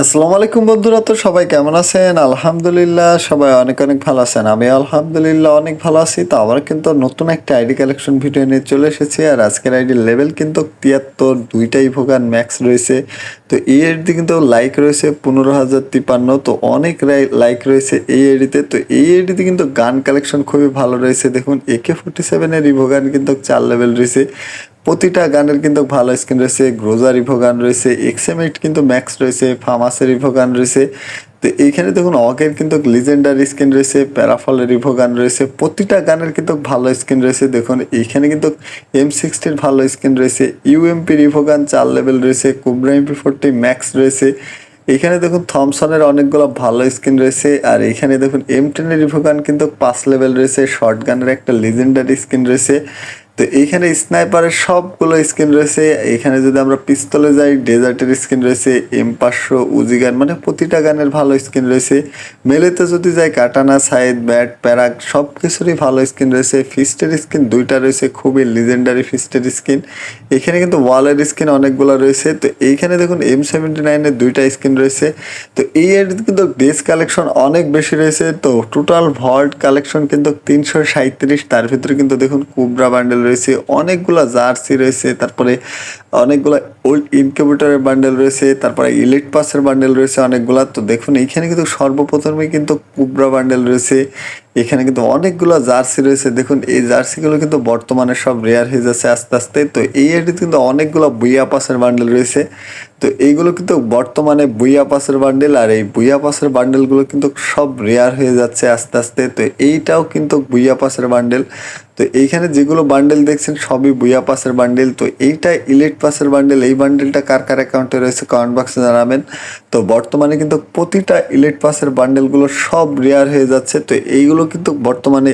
আসসালামু আলাইকুম বন্ধুরা, তো সবাই কেমন আছেন? আলহামদুলিল্লাহ, সবাই অনেক অনেক ভালো আছেন। আমি আলহামদুলিল্লাহ অনেক ভালো আছি। তো আবার কিন্তু নতুন একটা আইডি কালেকশন ভিডিও নিয়ে চলে এসেছি, আর আজকের আইডির লেভেল কিন্তু তিয়াত্তর, দুইটাই ভোগান ম্যাক্স রয়েছে। তো এই আইডিতে কিন্তু লাইক রয়েছে পনেরো হাজার তিপান্ন তো অনেক লাইক রয়েছে এই আইডিতে। তো এই আইডিতে কিন্তু গান কালেকশন খুবই ভালো রয়েছে। দেখুন একে ফোর্টি সেভেনের ইভোগান কিন্তু চার লেভেল রয়েছে। প্রতিটা গানের কিন্তু ভালো স্কিন রয়েছে গ্রোজার রিভো গান রয়েছে এক্সএমএইট কিন্তু ম্যাক্স রয়েছে ফার্মাসের রিভো গান রয়েছে। তো এইখানে দেখুন অকের কিন্তু লিজেন্ডারি স্কিন রয়েছে প্যারাফলের রিভো গান রয়েছে, প্রতিটা গানের কিন্তু ভালো স্কিন রয়েছে। দেখুন এইখানে কিন্তু এম সিক্সটির ভালো স্কিন রয়েছে ইউএমপি রিভো গান চার লেভেল রয়েছে কুবরা এমপি ফোরটি ম্যাক্স রয়েছে। এখানে দেখুন থমসনের অনেকগুলো ভালো স্কিন রয়েছে, আর এখানে দেখুন এম টেনের রিভো গান কিন্তু পাঁচ লেভেল রয়েছে শর্ট গানের একটা লিজেন্ডারি স্কিন রয়েছে। তো এইখানে স্নাইপারের সবগুলো স্কিন রয়েছে। এখানে যদি আমরা পিস্তলে যাই ডেজার্টের স্কিন রয়েছে এম পাঁচশো উজি গান মানে প্রতিটা গানের ভালো স্কিন রয়েছে। মেলেতে যদি যাই কাটানা সাইড ব্যাট প্যারাক সব কিছুরই ভালো স্কিন রয়েছে। ফিস্টের স্কিন দুইটা রয়েছে, খুবই লিজেন্ডারি ফিস্টের স্কিন এখানে কিন্তু ওয়ালের স্কিন অনেকগুলো রয়েছে। তো এইখানে দেখুন এম সেভেন্টি নাইনের দুইটা স্কিন রয়েছে। তো এই এডিতে কিন্তু ড্রেস কালেকশন অনেক বেশি রয়েছে। তো টোটাল ভল্ট কালেকশন কিন্তু তিনশো সাঁত্রিশ তার ভিতরে কিন্তু দেখুন কুবরা বান্ডেল রয়েছে, অনেকগুলা জার্সি রয়েছে, তারপরে অনেকগুলা ওল্ড ইনকিউবেটরের বান্ডেল রয়েছে, তারপরে ইলেট পাসের বান্ডেল রয়েছে অনেকগুলা। তো দেখুন এখানে কিন্তু সর্বপ্রথমে কিন্তু কুবরা বান্ডেল রয়েছে। এখানে কিন্তু অনেকগুলো জার্সি রয়েছে। দেখুন, এই জার্সিগুলো কিন্তু বর্তমানে সব রেয়ার হয়ে যাচ্ছে আস্তে আস্তে। তো এই এডিতে কিন্তু অনেকগুলো বুইয়া পাসের বান্ডেল রয়েছে। তো এইগুলো কিন্তু বর্তমানে বুইয়া পাসের বান্ডেল আর এই বুইয়া পাসের বান্ডেলগুলো কিন্তু সব রেয়ার হয়ে যাচ্ছে আস্তে আস্তে। তো এইটাও কিন্তু বুইয়া পাসের বান্ডেল তো এইখানে যেগুলো বান্ডেল দেখছেন, সবই বুইয়া পাসের বান্ডেল তো এইটা ইলেট পাসের বান্ডেল এই বান্ডেলটা কার কার অ্যাকাউন্টে রয়েছে কমেন্ট বক্সে জানাবেন। তো বর্তমানে কিন্তু প্রতিটা ইলেট পাসের বান্ডেলগুলো সব রেয়ার হয়ে যাচ্ছে। তো এইগুলো কিন্তু বর্তমানে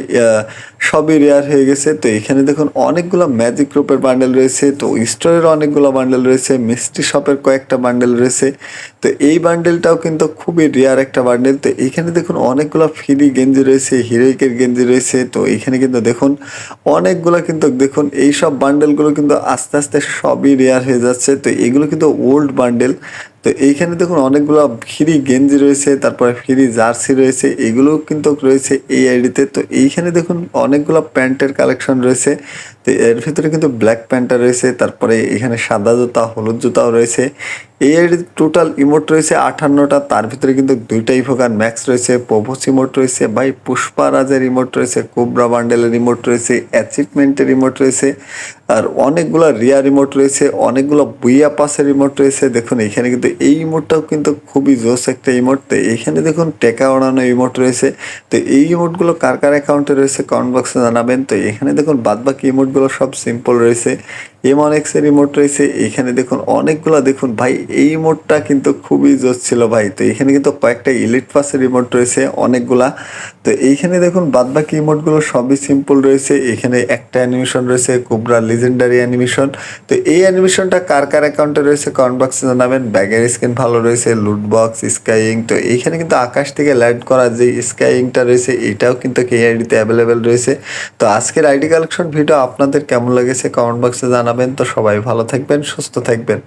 সবই রেয়ার হয়ে গেছে। তো এখানে দেখুন অনেকগুলো ম্যাজিক রূপের বান্ডেল রয়েছে। তো স্টোরের অনেকগুলো বান্ডেল রয়েছে মিষ্টি শপের কয়েকটা বান্ডেল রয়েছে। তো এই বান্ডেলটাও কিন্তু খুবই রেয়ার একটা বান্ডেল তো এখানে দেখুন অনেকগুলো ফ্রি গেঞ্জি রয়েছে হিরোইকের গেঞ্জি রয়েছে। তো এখানে কিন্তু দেখুন অনেকগুলো কিন্তু দেখুন এই সব বান্ডেলগুলো কিন্তু আস্তে আস্তে সবই রেয়ার হয়ে যাচ্ছে। তো এগুলো কিন্তু ওল্ড বান্ডেল তো এইখানে দেখুন অনেকগুলো ফ্রি গেঞ্জি রয়েছে, তারপরে ফ্রি জার্সি রয়েছে, এগুলোও কিন্তু রয়েছে এই আইডিতে। তো এইখানে দেখুন অনেকগুলো প্যান্টের কালেকশন রয়েছে। এর ভিতরে কিন্তু ব্ল্যাক প্যান্টটা রয়েছে, তারপরে এখানে সাদা জুতা, হলুদ জুতাও রয়েছে। এর টোটাল ইমোট রয়েছে আঠান্নটা, তার ভিতরে কিন্তু দুইটাই ফোকার ম্যাক্স রয়েছে, প্রভোস ইমোট রয়েছে, ভাই পুষ্পা রাজের ইমোট রয়েছে কোবরা বান্ডেলের ইমোট রয়েছে অ্যাচিভমেন্টের ইমোট রয়েছে, আর অনেকগুলো রিয়া রিমোট রয়েছে, অনেকগুলো বুইয়া পাসের রিমোট রয়েছে। দেখুন, এখানে কিন্তু এই ইমোটটাও কিন্তু খুবই জোস একটা ইমোট তো এইখানে দেখুন, টেকা ওড়ানো ইমোট রয়েছে। তো এই ইমোটগুলো কার কার অ্যাকাউন্টে রয়েছে কমেন্ট বক্সে জানাবেন। তো এখানে দেখুন, বাদবাকি ইমোটগুলো সব সিম্পল রয়েছে। এম অন এক্সের রিমোট রয়েছে। এখানে দেখুন অনেকগুলো, দেখুন ভাই, এই রিমোটটা কিন্তু খুবই জোস ছিল ভাই। তো এখানে কিন্তু কয়েকটা ইলেট পাসের রিমোট রয়েছে, অনেকগুলা। তো এইখানে দেখুন বাদবাকি রিমোটগুলো সবই সিম্পল রয়েছে। এখানে একটা অ্যানিমেশন রয়েছে কুবরা লিজেন্ডারি অ্যানিমেশন তো এই অ্যানিমেশনটা কার কার অ্যাকাউন্টে রয়েছে কমেন্ট বক্সে জানাবেন। ব্যাগের স্ক্রিন ভালো রয়েছে লুট বক্স স্কাইং তো এইখানে কিন্তু আকাশ থেকে ল্যান্ড করা যে স্কাইংটা রয়েছে, এটাও কিন্তু কে আইডিতে অ্যাভেলেবেল রয়েছে। তো আজকের আইডি কালেকশন ভিডিও আপনাদের কেমন লেগেছে কমেন্ট বক্সে জানাবেন। তো সবাই ভালো থাকবেন সুস্থ থাকবেন।